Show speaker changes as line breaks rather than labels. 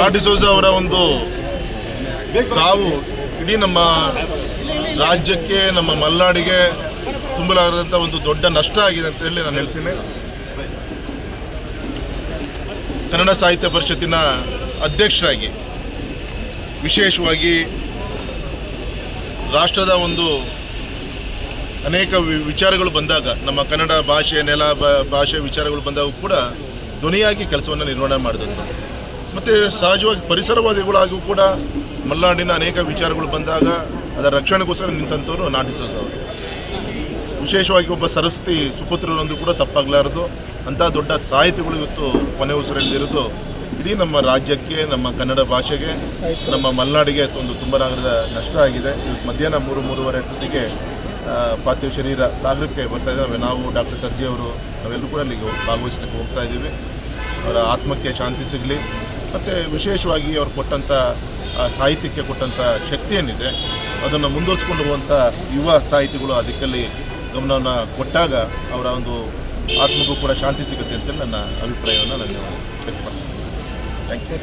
ನಾಟಿಸೋಜ ಅವರ ಒಂದು ಸಾವು ಇಡೀ ನಮ್ಮ ರಾಜ್ಯಕ್ಕೆ, ನಮ್ಮ ಮಲೆನಾಡಿಗೆ ತುಂಬಲಾರದಂಥ ಒಂದು ದೊಡ್ಡ ನಷ್ಟ ಆಗಿದೆ ಅಂತ ಹೇಳಿ ನಾನು ಹೇಳ್ತೀನಿ. ಕನ್ನಡ ಸಾಹಿತ್ಯ ಪರಿಷತ್ತಿನ ಅಧ್ಯಕ್ಷರಾಗಿ, ವಿಶೇಷವಾಗಿ ರಾಷ್ಟ್ರದ ಒಂದು ಅನೇಕ ವಿಚಾರಗಳು ಬಂದಾಗ, ನಮ್ಮ ಕನ್ನಡ ಭಾಷೆ ನೆಲ ಭಾಷೆ ವಿಚಾರಗಳು ಬಂದಾಗ ಕೂಡ ಧ್ವನಿಯಾಗಿ ಕೆಲಸವನ್ನು ನಿರ್ವಹಣೆ ಮಾಡಿದಂಥ ಮತ್ತು ಸಹಜವಾಗಿ ಪರಿಸರವಾದಿಗಳಾಗಿಯೂ ಕೂಡ ಮಲ್ನಾಡಿನ ಅನೇಕ ವಿಚಾರಗಳು ಬಂದಾಗ ಅದರ ರಕ್ಷಣೆಗೋಸ್ಕರ ನಿಂತಂಥವ್ರು ನಾಟಿಸೋಸ್ ಅವರು ವಿಶೇಷವಾಗಿ ಒಬ್ಬ ಸರಸ್ವತಿ ಸುಪುತ್ರರೊಂದು ಕೂಡ ತಪ್ಪಾಗಲಾರದು. ಅಂಥ ದೊಡ್ಡ ಸಾಹಿತಿಗಳು ಇವತ್ತು ಕೊನೆ ಉಸಿರಲ್ಲಿರೋದು ಇಡೀ ನಮ್ಮ ರಾಜ್ಯಕ್ಕೆ, ನಮ್ಮ ಕನ್ನಡ ಭಾಷೆಗೆ, ನಮ್ಮ ಮಲೆನಾಡಿಗೆ ಒಂದು ತುಂಬಲಾಗದ ನಷ್ಟ ಆಗಿದೆ. ಇವತ್ತು ಮಧ್ಯಾಹ್ನ ಮೂರು, ಮೂರುವರೆ ಹೊತ್ತಿಗೆ ಪಾರ್ಥಿವ ಶರೀರ ಸಾಗರಕ್ಕೆ ಬರ್ತಾ ಇದ್ದಾವೆ ನಾವು ಡಾಕ್ಟರ್ ಸರ್ಜಿ ಅವರು, ನಾವೆಲ್ಲರೂ ಕೂಡ ಅಲ್ಲಿಗೆ ಭಾಗವಹಿಸಲಿಕ್ಕೆ ಹೋಗ್ತಾ ಇದ್ದೀವಿ. ಅವರ ಆತ್ಮಕ್ಕೆ ಶಾಂತಿ ಸಿಗಲಿ. ಮತ್ತು ವಿಶೇಷವಾಗಿ ಅವರು ಕೊಟ್ಟಂಥ ಸಾಹಿತ್ಯಕ್ಕೆ ಕೊಟ್ಟಂಥ ಶಕ್ತಿ ಏನಿದೆ, ಅದನ್ನು ಮುಂದುವರಿಸ್ಕೊಂಡು ಹೋಗುವಂಥ ಯುವ ಸಾಹಿತಿಗಳು ಅದಕ್ಕಲ್ಲಿ ದಿಕ್ಕಲ್ಲಿ ಗಮನವನ್ನು ಕೊಟ್ಟಾಗ ಅವರ ಒಂದು ಆತ್ಮಕ್ಕೂ ಕೂಡ ಶಾಂತಿ ಸಿಗುತ್ತೆ ಅಂತ ನನ್ನ ಅಭಿಪ್ರಾಯವನ್ನು ನಾನು ವ್ಯಕ್ತಪಡಿಸ್ತೀನಿ. Thank you